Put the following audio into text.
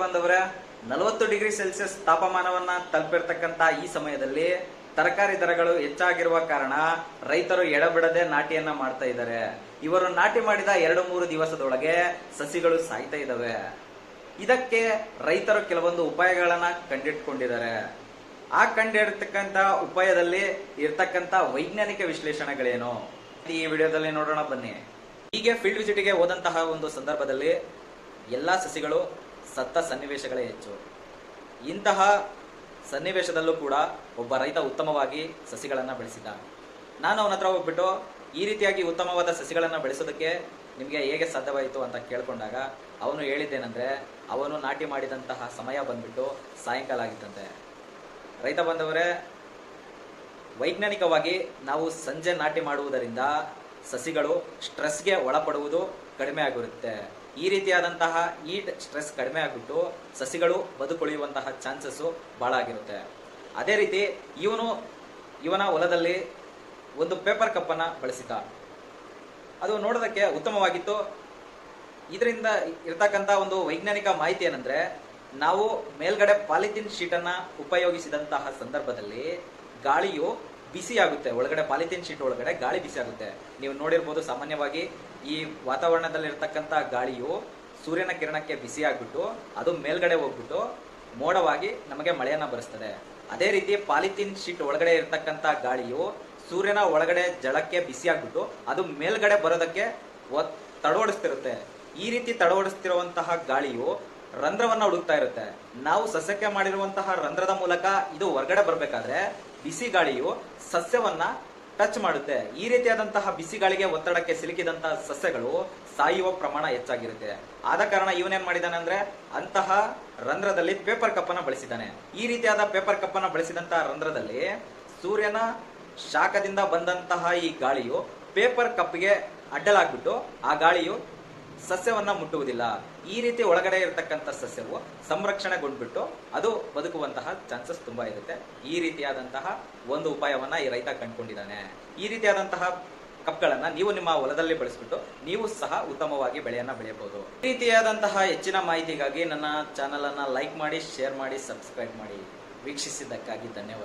ಬಂದವರೇ ನಲವತ್ತು degree Celsius ತಾಪಮಾನವನ್ನ ತಲುಪಿರ್ತಕ್ಕಂತ ಈ ಸಮಯದಲ್ಲಿ ತರಕಾರಿ ದರಗಳು ಹೆಚ್ಚಾಗಿರುವ ಕಾರಣ ರೈತರು ಎಡಬಿಡದೆ ನಾಟಿಯನ್ನ ಮಾಡ್ತಾ ಇದ್ದಾರೆ. ಇವರು ನಾಟಿ ಮಾಡಿದ ಎರಡು ಮೂರು ದಿವಸದೊಳಗೆ ಸಸಿಗಳು ಸಾಯ್ತಾ ಇದ್ದಾವೆ. ಇದಕ್ಕೆ ರೈತರು ಕೆಲವೊಂದು ಉಪಾಯಗಳನ್ನ ಕಂಡಿಟ್ಕೊಂಡಿದ್ದಾರೆ. ಆ ಕಂಡಿರ್ತಕ್ಕಂತ ಉಪಾಯದಲ್ಲಿ ಇರ್ತಕ್ಕಂತ ವೈಜ್ಞಾನಿಕ ವಿಶ್ಲೇಷಣೆಗಳೇನು? ಈ ವಿಡಿಯೋದಲ್ಲಿ ನೋಡೋಣ ಬನ್ನಿ. ಹೀಗೆ ಫೀಲ್ಡ್ ವಿಸಿಟ್ಗೆ ಹೋದಂತಹ ಒಂದು ಸಂದರ್ಭದಲ್ಲಿ ಎಲ್ಲಾ ಸಸಿಗಳು ಸತ್ತ ಸನ್ನಿವೇಶಗಳೇ ಹೆಚ್ಚು. ಇಂತಹ ಸನ್ನಿವೇಶದಲ್ಲೂ ಕೂಡ ಒಬ್ಬ ರೈತ ಉತ್ತಮವಾಗಿ ಸಸಿಗಳನ್ನು ಬೆಳೆಸಿದ್ದ ನಾನು ಅವನ ಹತ್ರ ಹೋಗ್ಬಿಟ್ಟು ಈ ರೀತಿಯಾಗಿ ಉತ್ತಮವಾದ ಸಸಿಗಳನ್ನು ಬೆಳೆಸೋದಕ್ಕೆ ನಿಮಗೆ ಹೇಗೆ ಸಾಧ್ಯವಾಯಿತು ಅಂತ ಕೇಳಿಕೊಂಡಾಗ ಅವನು ಹೇಳಿದ್ದೇನೆಂದರೆ, ಅವನು ನಾಟಿ ಮಾಡಿದಂತಹ ಸಮಯ ಬಂದ್ಬಿಟ್ಟು ಸಾಯಂಕಾಲ ಆಗಿತ್ತಂತೆ. ರೈತ ಬಂದವರೇ, ವೈಜ್ಞಾನಿಕವಾಗಿ ನಾವು ಸಂಜೆ ನಾಟಿ ಮಾಡುವುದರಿಂದ ಸಸಿಗಳು ಸ್ಟ್ರೆಸ್ಗೆ ಒಳಪಡುವುದು ಕಡಿಮೆ ಆಗಿರುತ್ತೆ. ಈ ರೀತಿಯಾದಂತಹ ಈಟ್ ಸ್ಟ್ರೆಸ್ ಕಡಿಮೆ ಆಗಿಬಿಟ್ಟು ಸಸಿಗಳು ಬದುಕುಳಿಯುವಂತಹ ಚಾನ್ಸಸ್ ಭಾಳ ಆಗಿರುತ್ತೆ. ಅದೇ ರೀತಿ ಇವನು, ಇವನ ಹೊಲದಲ್ಲಿ ಒಂದು ಪೇಪರ್ ಕಪ್ಪನ್ನು ಬಳಸಿದ್ದ. ಅದು ನೋಡೋದಕ್ಕೆ ಉತ್ತಮವಾಗಿತ್ತು. ಇದರಿಂದ ಇರ್ತಕ್ಕಂಥ ಒಂದು ವೈಜ್ಞಾನಿಕ ಮಾಹಿತಿ ಏನಂದ್ರೆ, ನಾವು ಮೇಲ್ಗಡೆ ಪಾಲಿಥಿನ್ ಶೀಟನ್ನು ಉಪಯೋಗಿಸಿದಂತಹ ಸಂದರ್ಭದಲ್ಲಿ ಗಾಳಿಯು ಬಿಸಿ ಆಗುತ್ತೆ. ಒಳಗಡೆ ಪಾಲಿಥಿನ್ ಶೀಟ್ ಒಳಗಡೆ ಗಾಳಿ ಬಿಸಿ ಆಗುತ್ತೆ. ನೀವು ನೋಡಿರ್ಬೋದು ಸಾಮಾನ್ಯವಾಗಿ ಈ ವಾತಾವರಣದಲ್ಲಿರ್ತಕ್ಕಂಥ ಗಾಳಿಯು ಸೂರ್ಯನ ಕಿರಣಕ್ಕೆ ಬಿಸಿ ಆಗ್ಬಿಟ್ಟು, ಅದು ಮೇಲ್ಗಡೆ ಹೋಗ್ಬಿಟ್ಟು ಮೋಡವಾಗಿ ನಮಗೆ ಮಳೆಯನ್ನು ಬರೆಸ್ತದೆ. ಅದೇ ರೀತಿ ಪಾಲಿಥಿನ್ ಶೀಟ್ ಒಳಗಡೆ ಇರತಕ್ಕಂಥ ಗಾಳಿಯು ಸೂರ್ಯನ ಒಳಗಡೆ ಜಳಕ್ಕೆ ಬಿಸಿ ಆಗ್ಬಿಟ್ಟು, ಅದು ಮೇಲ್ಗಡೆ ಬರೋದಕ್ಕೆ ತಡವಡಿಸ್ತಿರುತ್ತೆ. ಈ ರೀತಿ ತಡವಡಿಸ್ತಿರುವಂತಹ ಗಾಳಿಯು ರಂಧ್ರವನ್ನು ಹುಡುಕ್ತಾ ಇರುತ್ತೆ. ನಾವು ಸಸ್ಯಕ್ಕೆ ಮಾಡಿರುವಂತಹ ರಂಧ್ರದ ಮೂಲಕ ಇದು ಹೊರಗಡೆ ಬರಬೇಕಾದ್ರೆ ಬಿಸಿ ಗಾಳಿಯು ಸಸ್ಯವನ್ನ ಟಚ್ ಮಾಡುತ್ತೆ. ಈ ರೀತಿಯಾದಂತಹ ಬಿಸಿ ಗಾಳಿಗೆ ಒತ್ತಡಕ್ಕೆ ಸಿಲುಕಿದಂತಹ ಸಸ್ಯಗಳು ಸಾಯುವ ಪ್ರಮಾಣ ಹೆಚ್ಚಾಗಿರುತ್ತೆ. ಆದ ಕಾರಣ ಇವನೇನ್ ಮಾಡಿದಾನೆ ಅಂದ್ರೆ ಅಂತಹ ರಂಧ್ರದಲ್ಲಿ ಪೇಪರ್ ಕಪ್ಪನ್ನ ಬಳಸಿದಾನೆ. ಈ ರೀತಿಯಾದ ಪೇಪರ್ ಕಪ್ಪನ್ನ ಬಳಸಿದಂತಹ ರಂಧ್ರದಲ್ಲಿ ಸೂರ್ಯನ ಶಾಖದಿಂದ ಬಂದಂತಹ ಈ ಗಾಳಿಯು ಪೇಪರ್ ಕಪ್ಗೆ ಅಡ್ಡಲಾಗ್ಬಿಟ್ಟು ಆ ಗಾಳಿಯು ಸಸ್ಯವನ್ನ ಮುಟ್ಟುವುದಿಲ್ಲ. ಈ ರೀತಿ ಒಳಗಡೆ ಇರತಕ್ಕಂಥ ಸಸ್ಯವು ಸಂರಕ್ಷಣೆಗೊಂಡ್ಬಿಟ್ಟು ಅದು ಬದುಕುವಂತಹ ಚಾನ್ಸಸ್ ತುಂಬಾ ಇರುತ್ತೆ. ಈ ರೀತಿಯಾದಂತಹ ಒಂದು ಉಪಾಯವನ್ನ ಈ ರೈತ ಕಂಡುಕೊಂಡಿದ್ದಾನೆ. ಈ ರೀತಿಯಾದಂತಹ ಕಪ್ಗಳನ್ನ ನೀವು ನಿಮ್ಮ ಹೊಲದಲ್ಲಿ ಬಳಸ್ಬಿಟ್ಟು ನೀವು ಸಹ ಉತ್ತಮವಾಗಿ ಬೆಳೆಯನ್ನ ಬೆಳೆಯಬಹುದು. ಈ ರೀತಿಯಾದಂತಹ ಹೆಚ್ಚಿನ ಮಾಹಿತಿಗಾಗಿ ನನ್ನ ಚಾನಲ್ ಅನ್ನ ಲೈಕ್ ಮಾಡಿ ಶೇರ್ ಮಾಡಿ ಸಬ್ಸ್ಕ್ರೈಬ್ ಮಾಡಿ. ವೀಕ್ಷಿಸಿದ್ದಕ್ಕಾಗಿ ಧನ್ಯವಾದ.